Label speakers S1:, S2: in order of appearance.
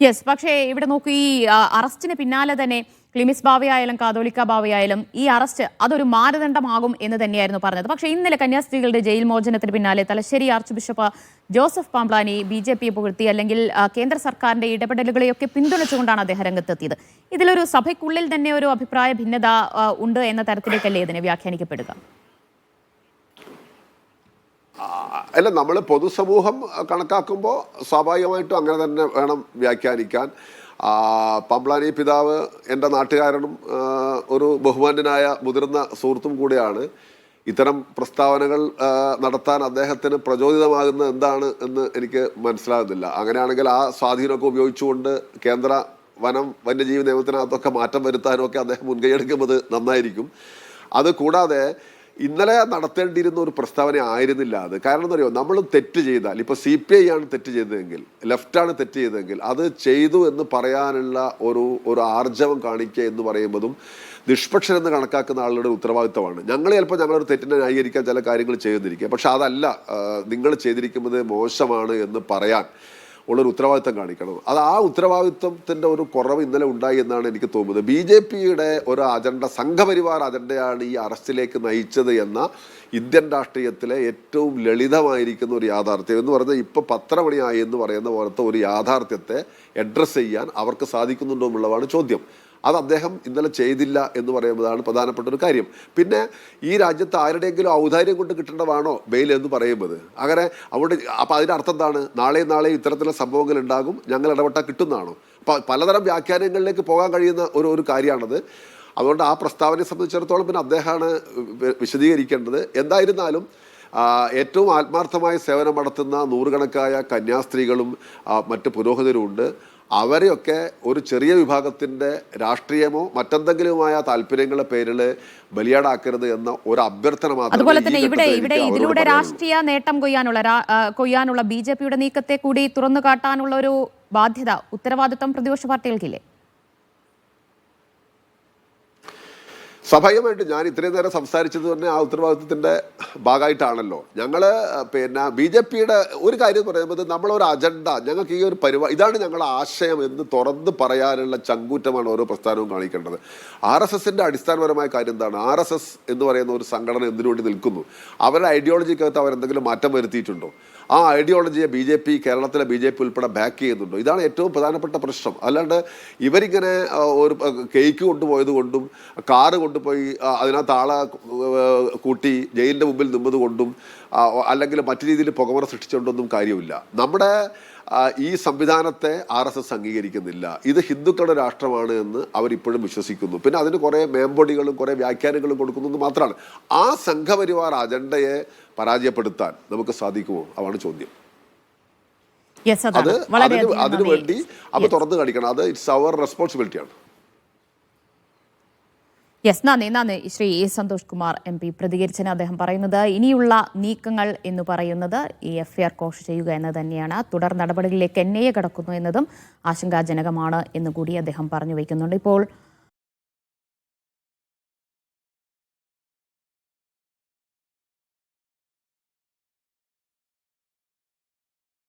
S1: Yes പക്ഷേ ഇവിടെ നോക്കൂ ഈ അറസ്റ്റിന് പിന്നാലെ തന്നെ ക്ലിമിസ് ബാവയായാലും കാതോലിക്ക ബാവയായാലും ഈ അറസ്റ്റ് അതൊരു മാനദണ്ഡമാകും എന്ന് തന്നെയായിരുന്നു പറഞ്ഞത്. പക്ഷേ ഇന്നലെ കന്യാസ്ത്രീകളുടെ ജയിൽ മോചനത്തിന് പിന്നാലെ Thalassery archbishop Joseph Pamplany B J പിയെ പുകഴ്ത്തി അല്ലെങ്കിൽ കേന്ദ്ര സർക്കാരിന്റെ ഇടപെടലുകളെയൊക്കെ പിന്തുണച്ചുകൊണ്ടാണ് അദ്ദേഹം രംഗത്തെത്തിയത്. ഇതിലൊരു സഭയ്ക്കുള്ളിൽ തന്നെ ഒരു അഭിപ്രായ ഭിന്നത ഉണ്ട് എന്ന തരത്തിലേക്കല്ലേ ഇതിനെ വ്യാഖ്യാനിക്കപ്പെടുക
S2: ആ, അല്ല നമ്മൾ പൊതുസമൂഹം കണക്കാക്കുമ്പോൾ സ്വാഭാവികമായിട്ടും അങ്ങനെ തന്നെ വേണം വ്യാഖ്യാനിക്കാൻ. പമ്പ്ലാനി പിതാവ് എന്റെ നാട്ടുകാരനും ഒരു ബഹുമാന്യനായ മുതിർന്ന സുഹൃത്തും കൂടിയാണ്. ഇത്തരം പ്രസ്താവനകൾ നടത്താൻ അദ്ദേഹത്തിന് പ്രചോദിതമാകുന്നത് എന്താണ് എന്ന് എനിക്ക് മനസ്സിലാകുന്നില്ല. അങ്ങനെയാണെങ്കിൽ ആ സ്വാധീനമൊക്കെ ഉപയോഗിച്ചുകൊണ്ട് കേന്ദ്ര വനം വന്യജീവി നിയമത്തിനകത്തൊക്കെ മാറ്റം വരുത്താനും ഒക്കെ അദ്ദേഹം മുൻകൈ എടുക്കുന്നത് നന്നായിരിക്കും. അത് കൂടാതെ ഇന്നലെ നടത്തേണ്ടിയിരുന്ന ഒരു പ്രസ്താവന ആയിരുന്നില്ല അത്. കാരണം എന്താ പറയുക നമ്മൾ തെറ്റ് ചെയ്താൽ ഇപ്പോൾ സി പി ഐ ആണ് തെറ്റ് ചെയ്തതെങ്കിൽ ലെഫ്റ്റാണ് തെറ്റ് ചെയ്തതെങ്കിൽ അത് ചെയ്തു എന്ന് പറയാനുള്ള ഒരു ഒരു ആർജവം കാണിക്കുക എന്ന് പറയുന്നതും നിഷ്പക്ഷരെന്ന് കണക്കാക്കുന്ന ആളുടെ ഉത്തരവാദിത്തമാണ്. ഞങ്ങൾ ചിലപ്പോൾ ഞങ്ങളൊരു തെറ്റിനെ ന്യായീകരിക്കാൻ ചില കാര്യങ്ങൾ ചെയ്യുന്നിരിക്കുക പക്ഷെ അതല്ല നിങ്ങൾ ചെയ്തിരിക്കുന്നത് മോശമാണ് എന്ന് പറയാൻ ഉള്ളൊരു ഉത്തരവാദിത്തം കാണിക്കണം. അത് ആ ഉത്തരവാദിത്വത്തിന്റെ ഒരു കുറവ് ഇന്നലെ ഉണ്ടായി എന്നാണ് എനിക്ക് തോന്നുന്നത്. ബി ജെ പിയുടെ ഒരു അജണ്ട സംഘപരിവാർ അജണ്ടയാണ് ഈ അറസ്റ്റിലേക്ക് നയിച്ചത് എന്ന ഇന്ത്യൻ രാഷ്ട്രീയത്തിലെ ഏറ്റവും ലളിതമായിരിക്കുന്ന ഒരു യാഥാർത്ഥ്യം. എന്ന് പറഞ്ഞാൽ ഇപ്പോൾ പത്രമണിയായി എന്ന് പറയുന്ന പോലത്തെ ഒരു യാഥാർത്ഥ്യത്തെ അഡ്രസ്സ് ചെയ്യാൻ അവർക്ക് സാധിക്കുന്നുണ്ടോ എന്നുള്ളതാണ് ചോദ്യം. അത് അദ്ദേഹം ഇന്നലെ ചെയ്തില്ല എന്ന് പറയുമ്പോഴാണ് പ്രധാനപ്പെട്ട ഒരു കാര്യം. പിന്നെ ഈ രാജ്യത്ത് ആരുടെയെങ്കിലും ഔദാര്യം കൊണ്ട് കിട്ടേണ്ടതാണോ ബെയിൽ എന്ന് പറയുന്നത് അങ്ങനെ അവിടെ അപ്പോൾ അതിന്റെ അർത്ഥം എന്താണ്? നാളെയും നാളെയും ഇത്തരത്തിലുള്ള സംഭവങ്ങൾ ഉണ്ടാകും ഞങ്ങൾ ഇടപെട്ടാൽ കിട്ടുന്നതാണോ? അപ്പോൾ പലതരം വ്യാഖ്യാനങ്ങളിലേക്ക് പോകാൻ കഴിയുന്ന ഒരു ഒരു കാര്യമാണത്. അതുകൊണ്ട് ആ പ്രസ്താവനയെ സംബന്ധിച്ചിടത്തോളം പിന്നെ അദ്ദേഹമാണ് വിശദീകരിക്കേണ്ടത്. എന്തായിരുന്നാലും ഏറ്റവും ആത്മാർത്ഥമായ സേവനം നടത്തുന്ന നൂറുകണക്കായ കന്യാസ്ത്രീകളും മറ്റ് പുരോഹിതരും ഉണ്ട് അവരെയൊക്കെ ഒരു ചെറിയ വിഭാഗത്തിന്റെ രാഷ്ട്രീയമോ മറ്റെന്തെങ്കിലുമായ താല്പര്യങ്ങളുടെ പേരിൽ ബലിയാടാക്കരുത് എന്ന ഒരു അഭ്യർത്ഥന മാത്രം
S1: അതുപോലെ തന്നെ ഇവിടെ ഇവിടെ ഇതിലൂടെ രാഷ്ട്രീയ നേട്ടം കൊയ്യാനുള്ള കൊയ്യാനുള്ള ബി ജെ പിയുടെ നീക്കത്തെ കൂടി തുറന്നു കാട്ടാനുള്ള ഒരു ബാധ്യത ഉത്തരവാദിത്വം പ്രതിപക്ഷ പാർട്ടികൾക്കില്ലേ?
S2: സ്വാഭാവികമായിട്ട് ഞാൻ ഇത്രയും നേരം സംസാരിച്ചത് തന്നെ ആ ഉത്തരവാദിത്വത്തിന്റെ ഭാഗമായിട്ടാണല്ലോ. ഞങ്ങൾ പിന്നെ ബി ജെ പിയുടെ ഒരു കാര്യം പറയുമ്പോൾ നമ്മളൊരു അജണ്ട ഞങ്ങൾക്ക് ഈ ഒരു പരിപാടി ഇതാണ് ഞങ്ങളുടെ ആശയം എന്ന് തുറന്ന് പറയാനുള്ള ചങ്കൂറ്റമാണ് ഓരോ പ്രസ്ഥാനവും കാണിക്കേണ്ടത്. ആർ എസ് എസിന്റെ അടിസ്ഥാനപരമായ കാര്യം എന്താണ്? ആർ എസ് എസ് എന്ന് പറയുന്ന ഒരു സംഘടന എന്തിനു വേണ്ടി നിൽക്കുന്നു? അവരുടെ ഐഡിയോളജിക്കകത്ത് അവരെന്തെങ്കിലും മാറ്റം വരുത്തിയിട്ടുണ്ടോ? ആ ഐഡിയോളജിയെ ബി ജെ പി കേരളത്തിലെ ബി ജെ പി ഉൾപ്പെടെ ബാക്ക് ചെയ്യുന്നുണ്ടോ? ഇതാണ് ഏറ്റവും പ്രധാനപ്പെട്ട പ്രശ്നം. അല്ലാണ്ട് ഇവരിങ്ങനെ ഒരു കേക്ക് കൊണ്ടുപോയത് കൊണ്ടും കാറ് കൊണ്ടുപോയി അതിനകത്ത് ആളെ കൂട്ടി ജയിലിന്റെ മുമ്പിൽ നിന്നത് കൊണ്ടും അല്ലെങ്കിൽ മറ്റു രീതിയിൽ പുകമറ സൃഷ്ടിച്ചുകൊണ്ടൊന്നും കാര്യമില്ല. നമ്മുടെ ഈ സംവിധാനത്തെ ആർ എസ് എസ് അംഗീകരിക്കുന്നില്ല. ഇത് ഹിന്ദുക്കളുടെ രാഷ്ട്രമാണ് എന്ന് അവരിപ്പോഴും വിശ്വസിക്കുന്നു. പിന്നെ അതിന് കുറേ മേമ്പൊടികളും കുറേ വ്യാഖ്യാനങ്ങളും കൊടുക്കുന്നത് മാത്രമാണ്. ആ സംഘപരിവാർ അജണ്ടയെ പരാജയപ്പെടുത്താൻ നമുക്ക് സാധിക്കുമോ? അതാണ് ചോദ്യം. അത്
S1: അതിനുവേണ്ടി
S2: അതിന്. വേണ്ടി അത് തുറന്നു കാണിക്കണം. അത് ഇറ്റ്സ് അവർ റെസ്പോൺസിബിലിറ്റിയാണ്
S1: യെസ് നന്ദി നന്ദി. ശ്രീ സന്തോഷ് കുമാർ എം പി പ്രതികരിച്ചതിന് അദ്ദേഹം പറയുന്നത് ഇനിയുള്ള നീക്കങ്ങൾ എന്ന് പറയുന്നത് ഈ എഫ് ഐ ആർ കോഷ് ചെയ്യുക എന്ന് തന്നെയാണ്. തുടർ നടപടികളിലേക്ക് എൻ ഐ എ കടക്കുന്നു എന്നതും ആശങ്കാജനകമാണ് എന്ന് കൂടി അദ്ദേഹം പറഞ്ഞു വയ്ക്കുന്നുണ്ട്. ഇപ്പോൾ